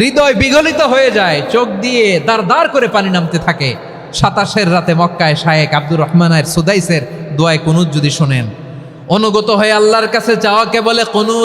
হৃদয় বিগলিত হয়ে যায়, চোখ দিয়ে দার দাঁড় করে পানি নামতে থাকে। সাতাশের রাতে মক্কায় শায়েক আব্দুর রহমানের সুদাইসের দোয়ায় কুনুদ যদি শোনেন। অনুগত হয়ে আল্লাহর কাছে চাওয়াকে বলে কুনুত।